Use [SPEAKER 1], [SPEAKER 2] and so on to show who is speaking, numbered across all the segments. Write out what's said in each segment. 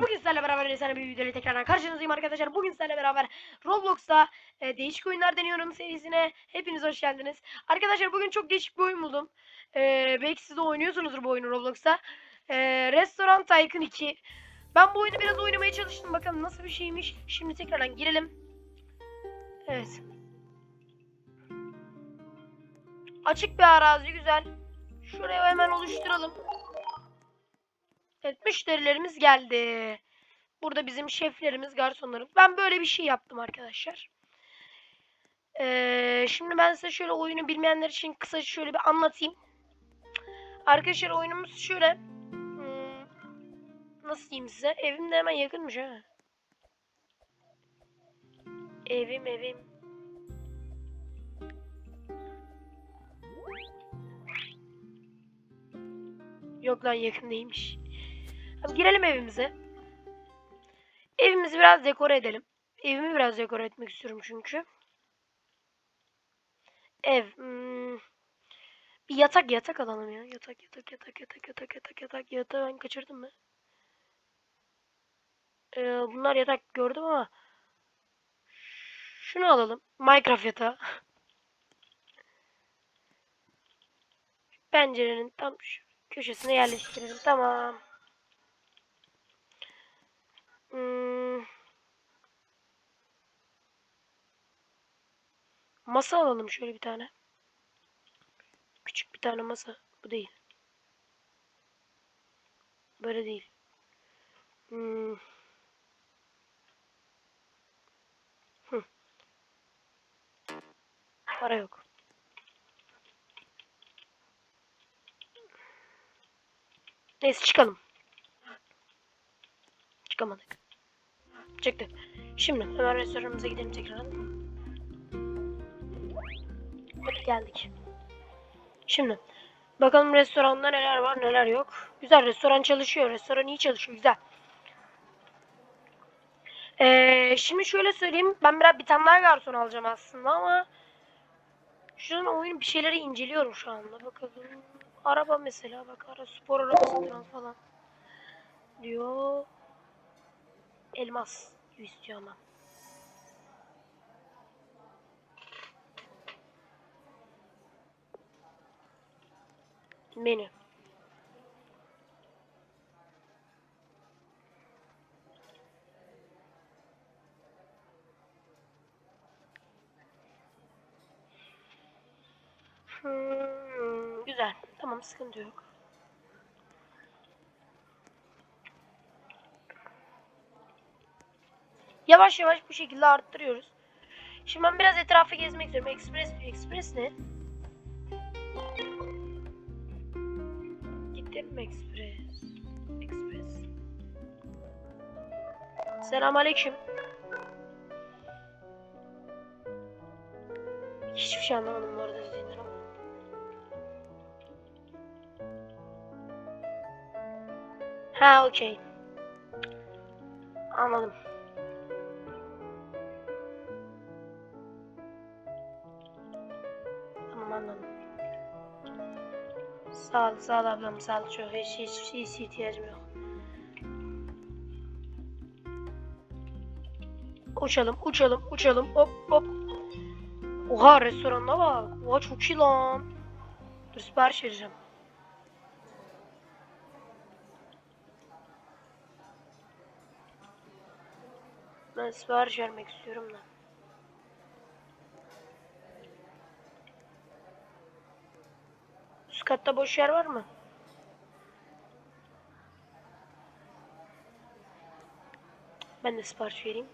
[SPEAKER 1] bugün sizlerle beraber efsane bir videoyla tekrardan karşınızdayım arkadaşlar. Bugün sizlerle beraber Roblox'ta e, değişik oyunlar deniyorum serisine. Hepiniz hoş geldiniz. Arkadaşlar bugün çok değişik bir oyun buldum. E, belki siz de oynuyorsunuzdur bu oyunu Roblox'ta. E, Restoran Tycoon 2. Ben bu oyunu biraz oynamaya çalıştım. Bakalım nasıl bir şeymiş. Şimdi tekrardan girelim. Evet. Açık bir arazi güzel. Şuraya hemen oluşturalım. Evet müşterilerimiz geldi. Burada bizim şeflerimiz, garsonlarımız. Ben böyle bir şey yaptım arkadaşlar. Ee, şimdi ben size şöyle oyunu bilmeyenler için kısaca şöyle bir anlatayım. Arkadaşlar oyunumuz şöyle. Hmm, nasıl diyeyim size? Evim de hemen yakınmış ha. Evim evim. Yok lan yakın değilmiş. Hadi girelim evimize. Evimizi biraz dekore edelim. Evimi biraz dekore etmek istiyorum çünkü. Ev. hmm, Bir yatak yatak alalım ya. Yatak yatak yatak yatak yatak yatak yatak yatağı ben kaçırdım mı? Ee, bunlar yatak gördüm ama şunu alalım. Minecraft yatağı. Pencerenin tam şu köşesine yerleştirelim. Tamam. Hmm. Masa alalım şöyle bir tane. Küçük bir tane masa. Bu değil. Böyle değil. Hmm. Para yok. Neyse çıkalım. Çıkamadık. Çıktık. Şimdi hemen restoranımıza gidelim tekrar. Evet geldik. Şimdi bakalım restoranda neler var neler yok. Güzel restoran çalışıyor. Restoran iyi çalışıyor. Güzel. Ee, şimdi şöyle söyleyeyim. Ben biraz bir tane daha garson alacağım aslında ama şu an oyun bir şeyleri inceliyorum şu anda. Bakalım. Araba mesela bak ara spor arabası falan diyor. Elmas gibi istiyor ama. Menü. Hmm, güzel. Tamam sıkıntı yok. Yavaş yavaş bu şekilde arttırıyoruz. Şimdi ben biraz etrafı gezmek istiyorum. Express. Express ne? Gittin mi Express? Express. Selamünaleyküm. Hiçbir şey anlamadım bu arada dediğinden. Ha okey. Anladım. Sağ ol, ablam, sağ ol. Çok hiç, hiç, hiç ihtiyacım yok. Uçalım, uçalım, uçalım. Hop, hop. Oha restorana bak. Oha çok iyi lan. Dur sipariş vereceğim. Ben sipariş vermek istiyorum da. Katta boş yer var mı? Ben de sipariş vereyim.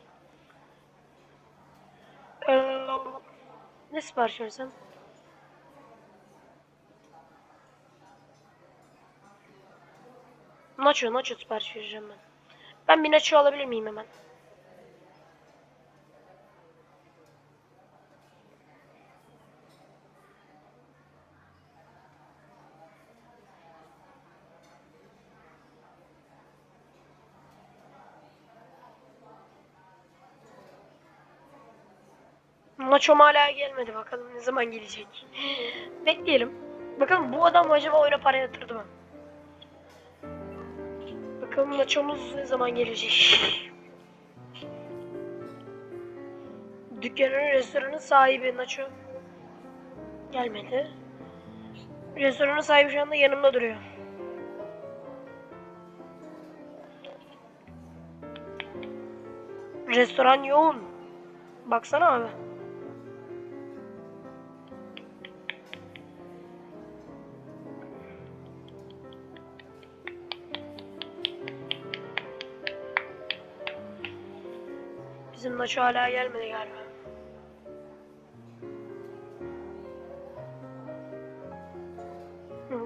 [SPEAKER 1] Ee, ne sipariş versem? Nacho, nacho sipariş vereceğim ben. Ben bir nacho alabilir miyim hemen? Maçom hala gelmedi. Bakalım ne zaman gelecek. Bekleyelim. Bakalım bu adam acaba oyuna para yatırdı mı? Bakalım maçımız ne zaman gelecek. Dükkanın restoranın sahibi Nacho gelmedi. Restoranın sahibi şu anda yanımda duruyor. Restoran yoğun. Baksana abi. Nacho hala gelmedi galiba.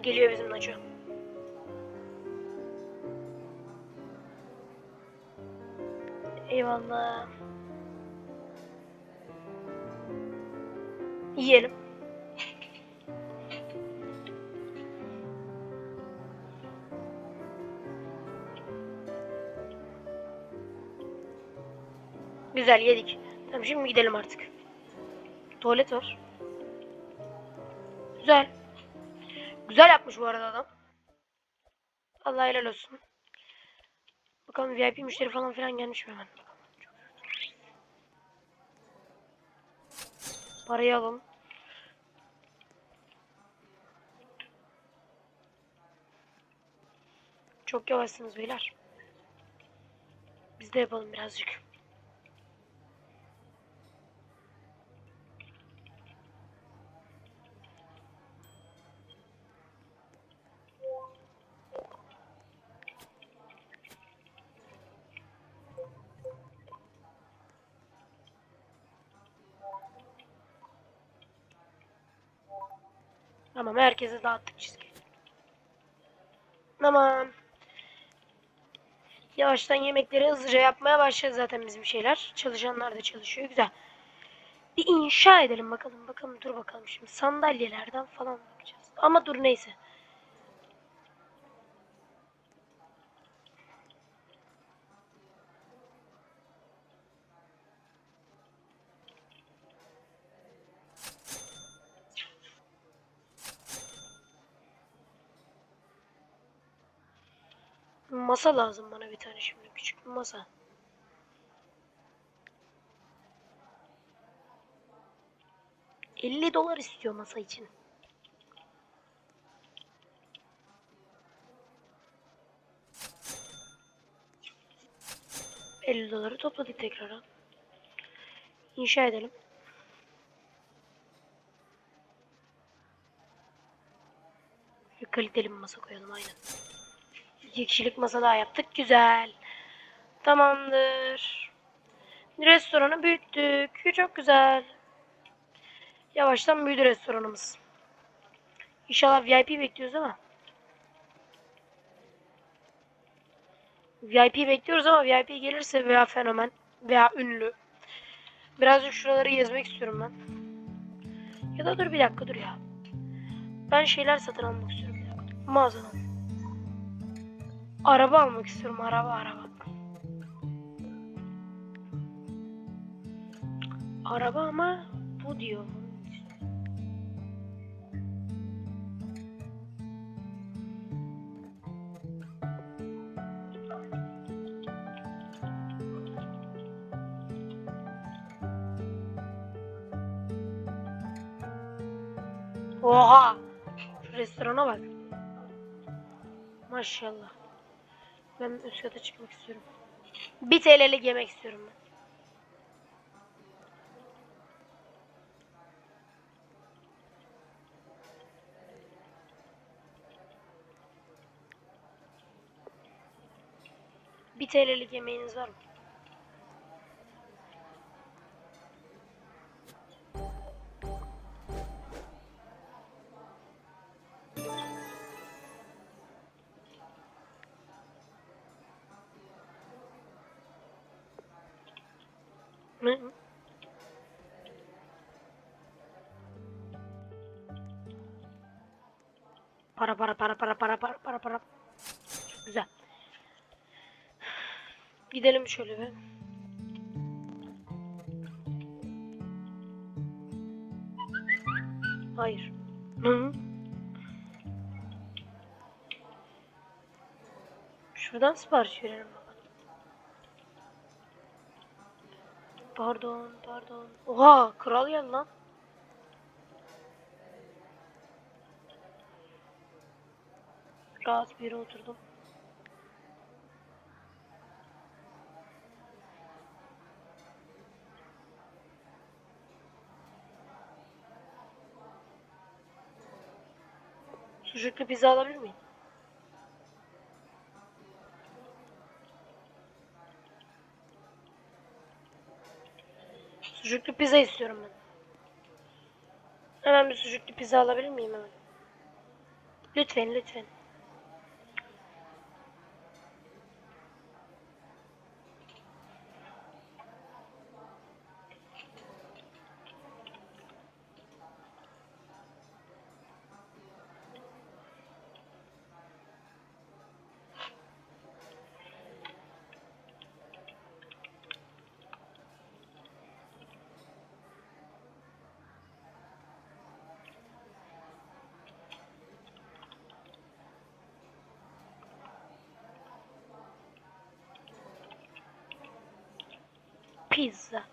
[SPEAKER 1] Geliyor bizim Nacho. Eyvallah. Yiyelim. Güzel yedik. Tamam şimdi gidelim artık. Tuvalet var. Güzel. Güzel yapmış bu arada adam. Allah helal olsun. Bakalım VIP müşteri falan filan gelmiş mi hemen. Parayı alalım. Çok yavaşsınız beyler. Biz de yapalım birazcık. Tamam herkese dağıttık çizgi. Tamam. Yavaştan yemekleri hızlıca yapmaya başladı zaten bizim şeyler. Çalışanlar da çalışıyor. Güzel. Bir inşa edelim bakalım. Bakalım dur bakalım şimdi. Sandalyelerden falan bakacağız. Ama dur neyse. Masa lazım bana bir tane şimdi. Küçük bir masa. ...50 dolar istiyor masa için. ...50 doları topladık tekrardan. İnşa edelim. Bir kaliteli bir masa koyalım aynen. İki kişilik masa daha yaptık. Güzel. Tamamdır. Restoranı büyüttük. Çok güzel. Yavaştan büyüdü restoranımız. İnşallah VIP bekliyoruz ama. VIP bekliyoruz ama VIP gelirse veya fenomen veya ünlü. Birazcık şuraları gezmek istiyorum ben. Ya da dur bir dakika dur ya. Ben şeyler satın almak istiyorum. Mağazadan. Araba almak istiyorum. Araba araba. Araba ama bu diyor. Oha! Restorana bak. Maşallah. Ben üst kata çıkmak istiyorum. Bir TL'lik yemek istiyorum ben. Bir TL'lik yemeğiniz var mı? Para para para para para para para para. Güzel. Gidelim şöyle bir. Hayır. Hı. Şuradan sipariş verelim. Pardon, pardon. Oha, kral geldi lan. Rahat bir yere oturdum. Sucuklu pizza alabilir miyim? Sucuklu pizza istiyorum ben. Hemen bir sucuklu pizza alabilir miyim hemen? Lütfen lütfen. Pizza.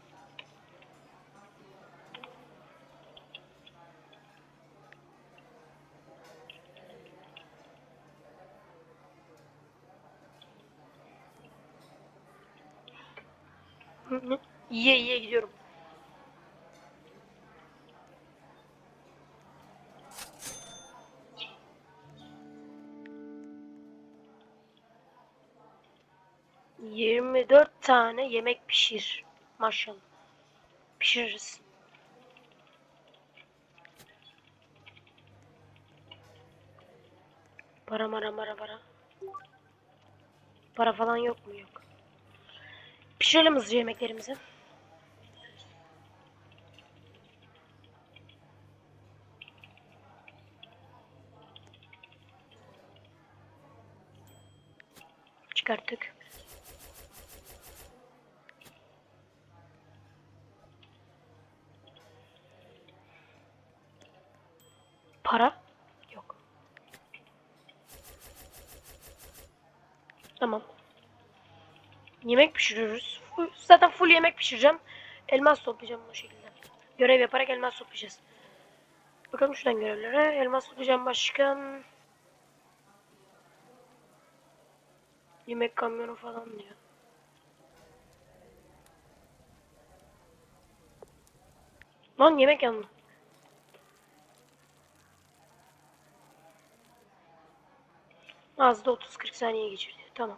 [SPEAKER 1] Hı hı. Yiye yiye gidiyorum. Yirmi dört tane yemek pişir. Maşallah. Pişiririz. Para mara mara para. Para falan yok mu? Yok. Pişirelim hızlıca yemeklerimizi. Çıkarttık. Para? Yok. Tamam. Yemek pişiriyoruz. Zaten full yemek pişireceğim. Elmas toplayacağım bu şekilde. Görev yaparak elmas toplayacağız. Bakalım şuradan görevlere. Elmas toplayacağım başka. Yemek kamyonu falan diyor. Lan yemek yandı. Ağızda 30-40 saniye geçirdi. Tamam.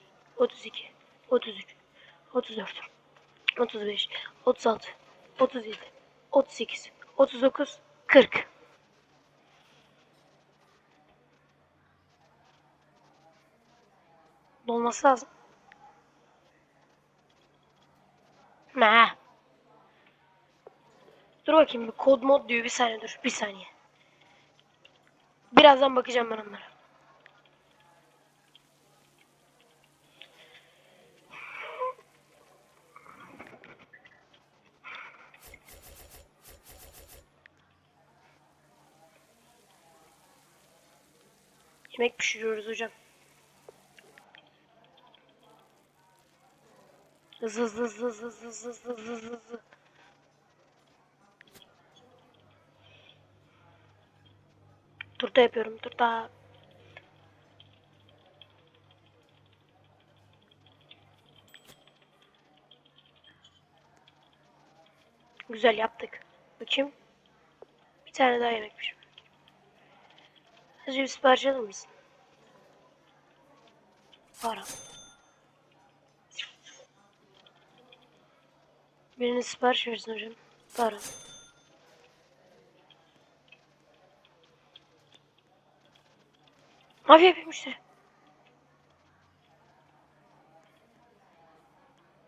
[SPEAKER 1] 32, 33, 34, 35, 36, 37, 38, 39, 40. Dolması lazım. Ne? Dur bakayım bir kod mod diyor bir saniye dur bir saniye. Birazdan bakacağım ben onlara. ekmek pişiriyoruz hocam. Hızlı hızlı hızlı hızlı hızlı hızlı hızlı hızlı. Turda yapıyorum turda. Güzel yaptık. Bakayım. Bir tane daha yemek pişir. Hızlıca bir sipariş alır mısın? Para. Birinin sipariş versin hocam. Para. Mavi yapayım müşteri.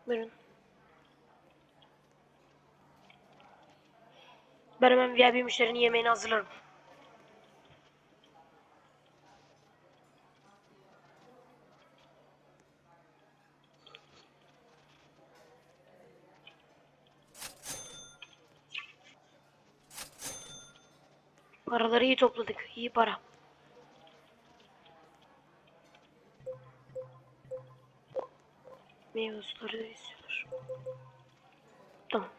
[SPEAKER 1] Buyurun. Ben hemen VIP müşterinin yemeğini hazırlarım. Paraları iyi topladık. İyi para. Meyve suları istiyor. Tamam.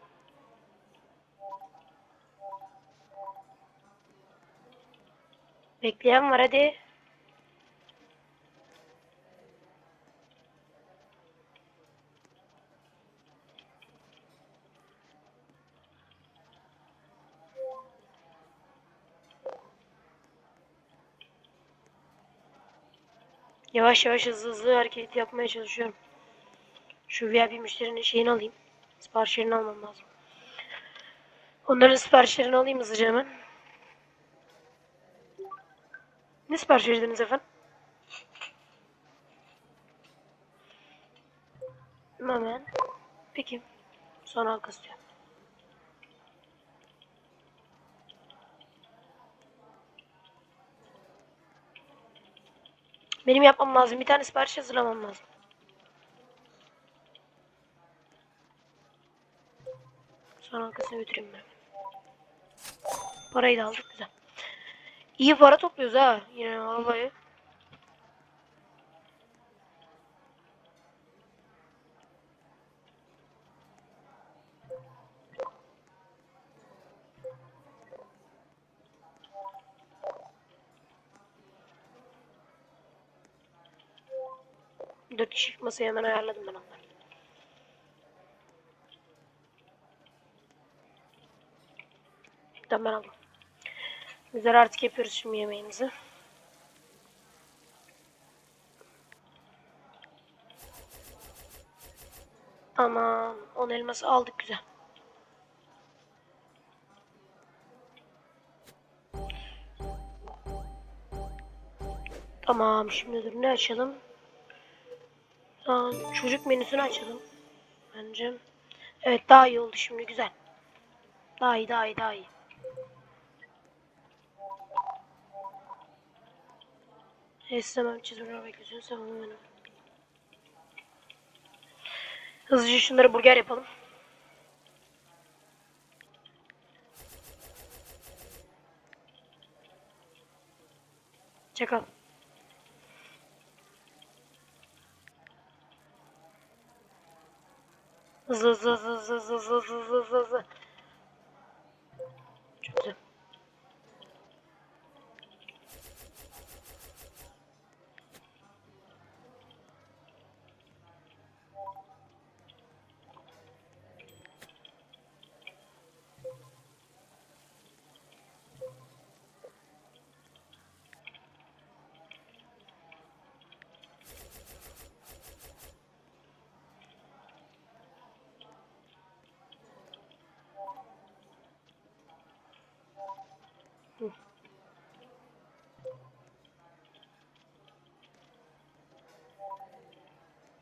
[SPEAKER 1] Bekleyen var hadi. Yavaş yavaş hızlı hızlı hareket yapmaya çalışıyorum. Şu VIP müşterinin şeyini alayım. Siparişlerini almam lazım. Onların siparişlerini alayım hızlıca hemen. Ne sipariş verdiniz efendim? Hemen. Peki. Sonra halka istiyorum. Benim yapmam lazım. Bir tane sipariş hazırlamam lazım. Sonra halkasına götüreyim ben. Parayı da aldık güzel. İyi para topluyoruz ha. Yine vallahi. Masayı hemen ayarladım ben onları. Tamam ben aldım. Güzel artık yapıyoruz şimdi yemeğimizi. Tamam. 10 elması aldık güzel. Tamam şimdi dur ne açalım? Aa, çocuk menüsünü açalım. Bence. Evet daha iyi oldu şimdi güzel. Daha iyi daha iyi daha iyi. İstemem çizimler bekliyorsun tamam benim. Hızlıca şunları burger yapalım. Çakal. Hızlı hızlı hızlı hızlı hızlı hızlı hızlı hızlı. Çöktü.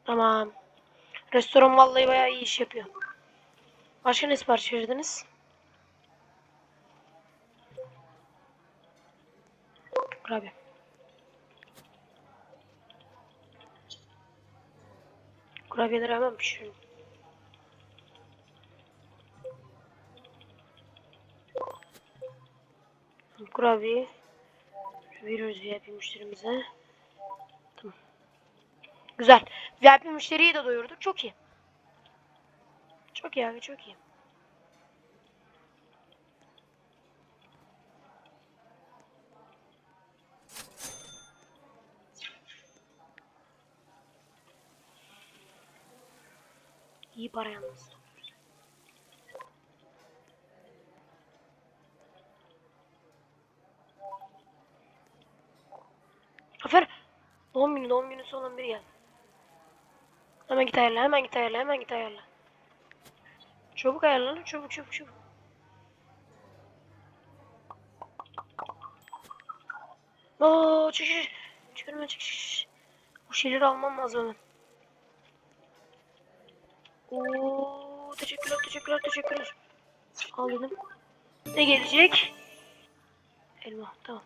[SPEAKER 1] Tamam. Restoran vallahi bayağı iyi iş yapıyor. Başka ne sipariş verdiniz? Kurabiye. Kurabiyeleri hemen pişirin. Kurabiye veriyoruz VIP müşterimize. Tamam. Güzel. VIP müşteriyi de doyurduk. Çok iyi. Çok iyi abi çok iyi. İyi para yalnız. Afer. Doğum günü doğum günüsü olan biri geldi. Hemen git ayarla hemen git ayarla hemen git ayarla. Çabuk ayarla çabuk çabuk çabuk. Oo çık çık. Çıkarım çık çık, çık. Bu şeyleri almam lazım hemen. Oo, teşekkürler teşekkürler teşekkürler. Al dedim. Ne gelecek? Elma tamam.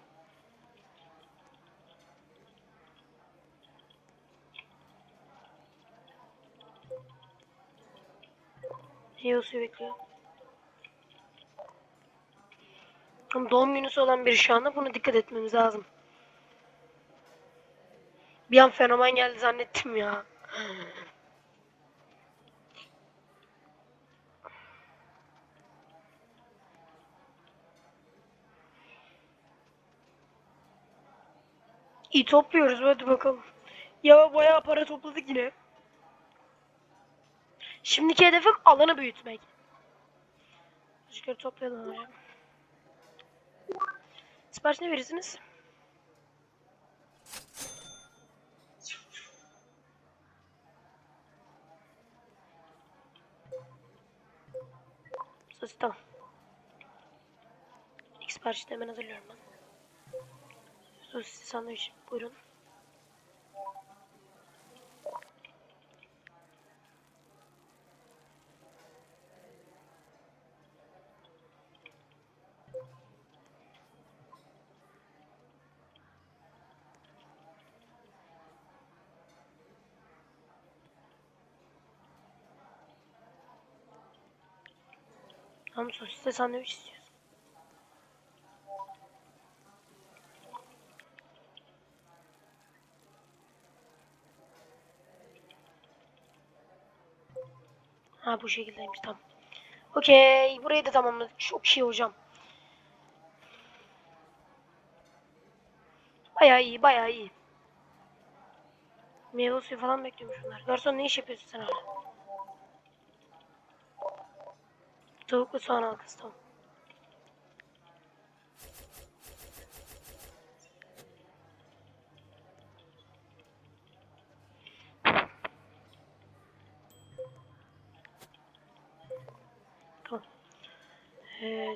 [SPEAKER 1] Yos'u bekliyor. Doğum günüsü olan biri şu anda buna dikkat etmemiz lazım. Bir an fenomen geldi zannettim ya. İyi topluyoruz hadi bakalım. Ya bayağı para topladık yine. Şimdiki hedefim alanı büyütmek. Şöyle toplayalım hocam. Sipariş ne verirsiniz? Sosis tamam. İlk siparişi hemen hazırlıyorum ben. Sosis sandviç buyurun. Tamam sosisle sandviç istiyoruz. Ha bu şekildeymiş tamam. Okey burayı da tamamladık. Çok iyi hocam. Bayağı iyi bayağı iyi. Meyve suyu falan bekliyormuş bunlar. Garson ne iş yapıyorsun sen hala? Tavuklu soğan halkası tamam. Tamam. Ee,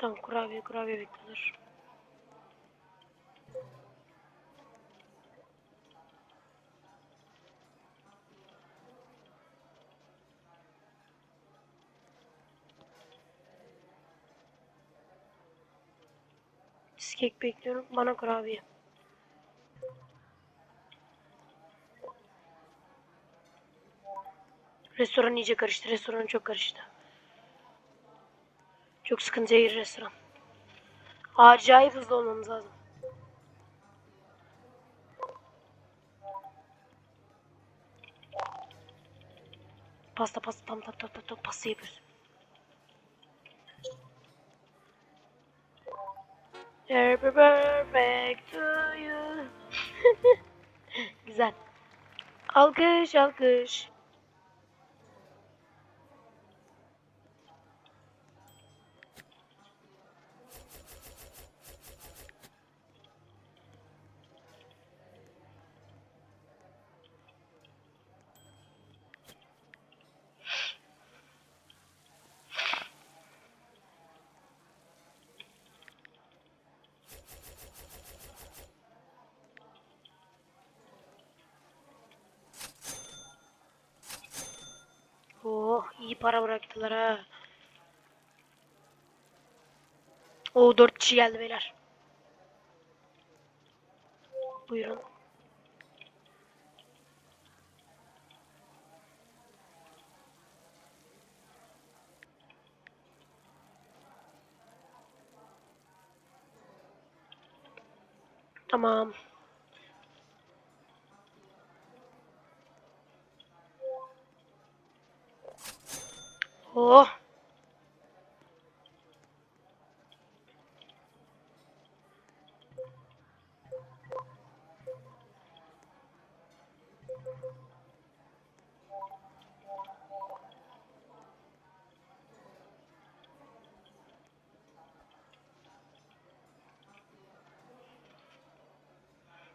[SPEAKER 1] tamam kurabiye kurabiye bekliyorlar. Cheesecake bekliyorum. Bana kurabiye. Restoran iyice karıştı. Restoran çok karıştı. Çok sıkıntıya girdi restoran. Acayip hızlı olmamız lazım. Pasta pasta tam tam tam, tam pasta yapıyoruz. Happy birthday to you. Güzel. Alkış alkış. Oh iyi para bıraktılar ha. O dört kişi geldi beyler. Buyurun. Tamam. Oh.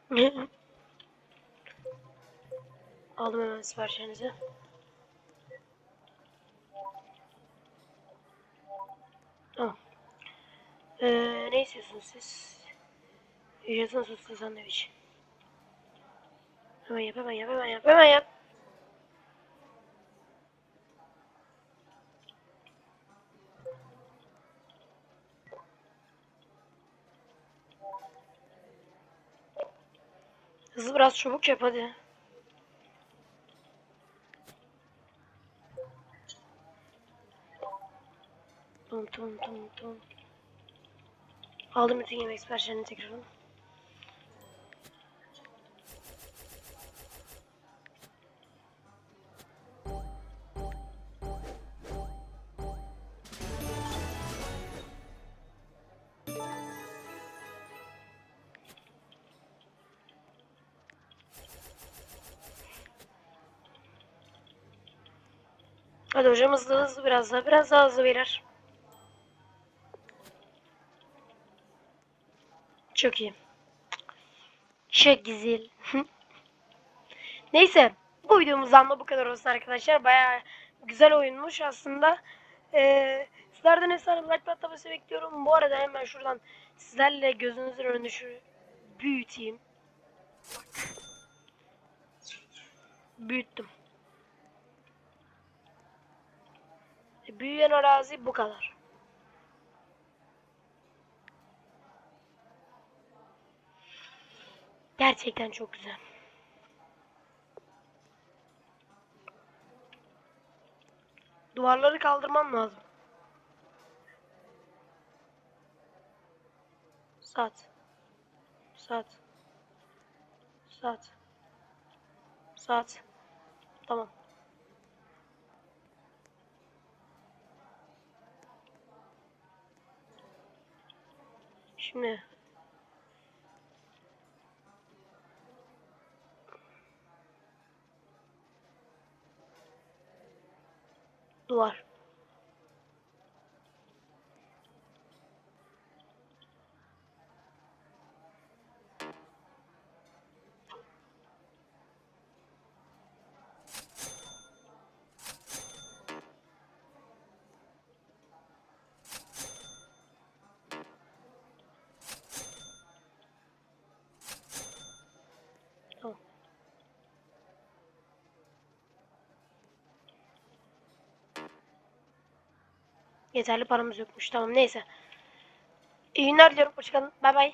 [SPEAKER 1] Aldım hemen siparişlerinizi. Tamam. Ee, ne istiyorsunuz siz? Yaşasın soslu sandviç. Hemen yap hemen yap hemen yap hemen yap. Hızlı biraz çabuk yap hadi. Tamam tamam tamam tamam. Aldım bütün yemek siparişlerini tekrardan. Hadi hocam hızlı hızlı biraz daha biraz daha hızlı verir. Çok iyi. Çok güzel. Neyse. Bu videomuzdan da bu kadar olsun arkadaşlar. Baya güzel oyunmuş aslında. Ee, sizlerden efsane like patlaması bekliyorum. Bu arada hemen şuradan sizlerle gözünüzün önünde şu büyüteyim. Büyüttüm. Büyüyen arazi bu kadar. Gerçekten çok güzel. Duvarları kaldırmam lazım. Saat. Saat. Saat. Saat. Tamam. Şimdi duvar. Yeterli paramız yokmuş. Tamam neyse. İyi günler diliyorum. Hoşçakalın. Bay bay.